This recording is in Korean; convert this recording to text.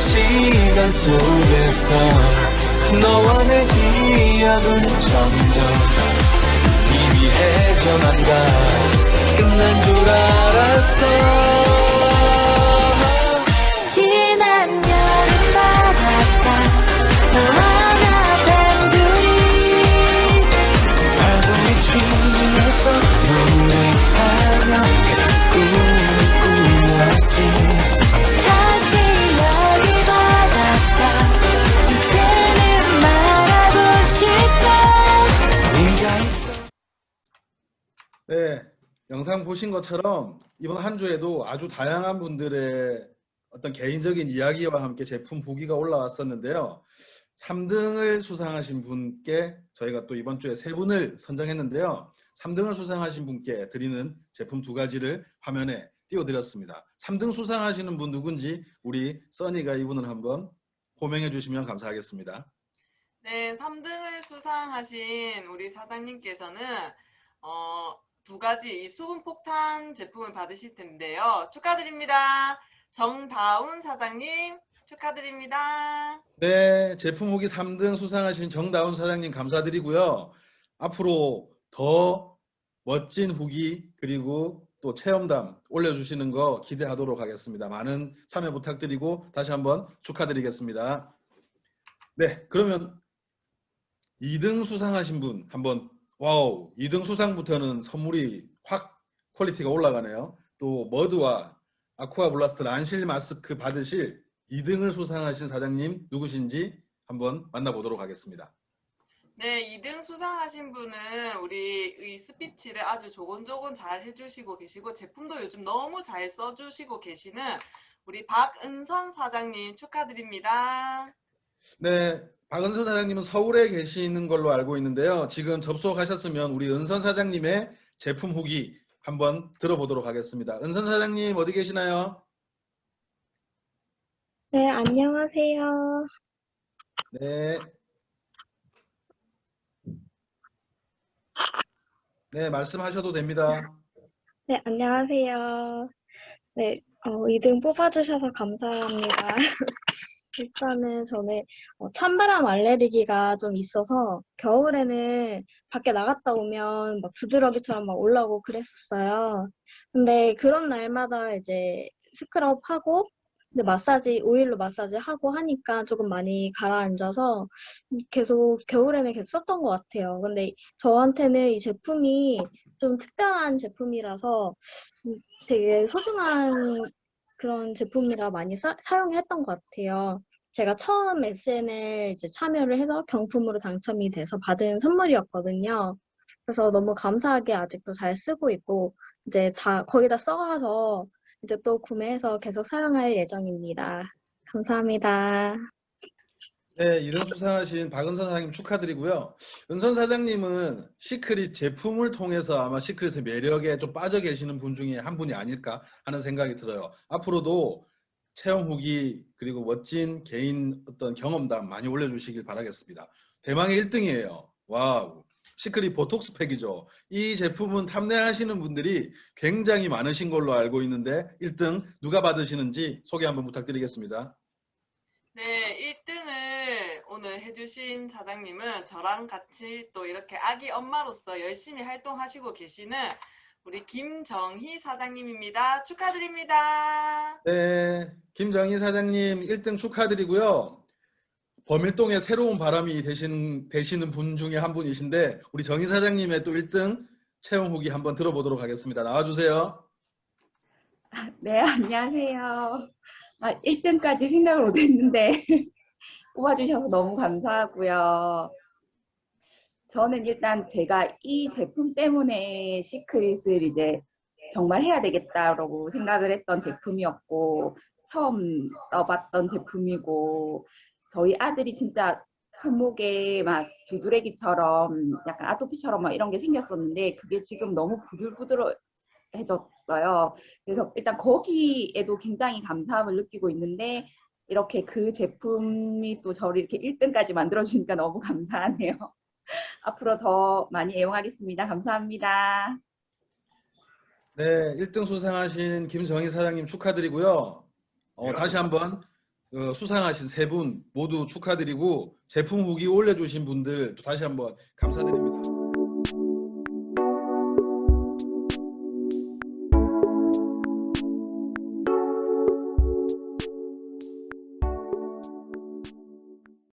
시간 속에서 너와 내 기억은 점점 희미해져만 가 끝난 줄 알았어 네, 영상 보신 것처럼 이번 한 주에도 아주 다양한 분들의 어떤 개인적인 이야기와 함께 제품 후기가 올라왔었는데요. 3등을 수상하신 분께 저희가 또 이번 주에 세 분을 선정했는데요. 3등을 수상하신 분께 드리는 제품 두 가지를 화면에 띄워드렸습니다. 3등 수상하시는 분 누군지 우리 써니가 이분을 한번 호명해 주시면 감사하겠습니다. 네, 3등을 수상하신 우리 사장님께서는 어, 두 가지 이 수분 폭탄 제품을 받으실 텐데요. 축하드립니다. 정다운 사장님 축하드립니다. 네, 제품 후기 3등 수상하신 정다운 사장님 감사드리고요. 앞으로 더 멋진 후기 그리고 또 체험담 올려주시는 거 기대하도록 하겠습니다. 많은 참여 부탁드리고 다시 한번 축하드리겠습니다. 네, 그러면 2등 수상하신 분 한번 와우 2등 수상부터는 선물이 확 퀄리티가 올라가네요. 또 머드와 아쿠아 블라스트 란실 마스크 받으실 2등을 수상하신 사장님 누구신지 한번 만나보도록 하겠습니다. 네, 2등 수상하신 분은 우리 이 스피치를 아주 조곤조곤 잘 해주시고 계시고 제품도 요즘 너무 잘 써주시고 계시는 우리 박은선 사장님 축하드립니다. 네, 박은선 사장님은 서울에 계시는 걸로 알고 있는데요. 지금 접속하셨으면 우리 은선 사장님의 제품 후기 한번 들어보도록 하겠습니다. 은선 사장님 어디 계시나요? 네, 안녕하세요. 네. 네, 말씀하셔도 됩니다. 네, 안녕하세요. 네, 어, 2등 뽑아주셔서 감사합니다. 일단은 저는 어, 찬바람 알레르기가 좀 있어서 겨울에는 밖에 나갔다 오면 막 부드러기처럼 막 올라오고 그랬었어요. 근데 그런 날마다 이제 스크럽하고 이제 마사지, 오일로 마사지 하고 하니까 조금 많이 가라앉아서 계속 겨울에는 계속 썼던 것 같아요. 근데 저한테는 이 제품이 좀 특별한 제품이라서 음, 되게 소중한 그런 제품이라 많이 사, 사용했던 것 같아요. 제가 처음 SNL 이제 참여를 해서 경품으로 당첨이 돼서 받은 선물이었거든요. 그래서 너무 감사하게 아직도 잘 쓰고 있고 이제 다 거의 다 써가서 이제 또 구매해서 계속 사용할 예정입니다. 감사합니다. 네, 이등 수상하신 박은선 사장님 축하드리고요. 은선 사장님은 시크릿 제품을 통해서 아마 시크릿의 매력에 좀 빠져 계시는 분 중에 한 분이 아닐까 하는 생각이 들어요. 앞으로도 체험 후기 그리고 멋진 개인 어떤 경험담 많이 올려주시길 바라겠습니다. 대망의 1등이에요. 와우. 시크릿 보톡스 팩이죠. 이 제품은 탐내하시는 분들이 굉장히 많으신 걸로 알고 있는데 1등 누가 받으시는지 소개 한번 부탁드리겠습니다. 네, 1등을 오늘 해주신 사장님은 저랑 같이 또 이렇게 아기 엄마로서 열심히 활동하시고 계시는 우리 김정희 사장님입니다. 축하드립니다. 네, 김정희 사장님 1등 축하드리고요. 범일동의 새로운 바람이 되신, 되시는 분 중에 한 분이신데 우리 정희 사장님의 또 1등 체험 후기 한번 들어보도록 하겠습니다. 나와주세요. 네, 안녕하세요. 아, 1등까지 생각을 못했는데 뽑아주셔서 너무 감사하고요. 저는 일단 제가 이 제품 때문에 시크릿을 이제 정말 해야 되겠다라고 생각을 했던 제품이었고 처음 써봤던 제품이고 저희 아들이 진짜 손목에 막 두드레기처럼 약간 아토피처럼 막 이런 게 생겼었는데 그게 지금 너무 부들부들해졌 어요. 그래서 일단 거기에도 굉장히 감사함을 느끼고 있는데 이렇게 그 제품이 또 저를 이렇게 1등까지 만들어주니까 너무 감사하네요. 앞으로 더 많이 애용하겠습니다. 감사합니다. 네, 1등 수상하신 김정희 사장님 축하드리고요. 어, 다시 한번 어, 수상하신 세 분 모두 축하드리고 제품 후기 올려주신 분들 또 다시 한번 감사드립니다.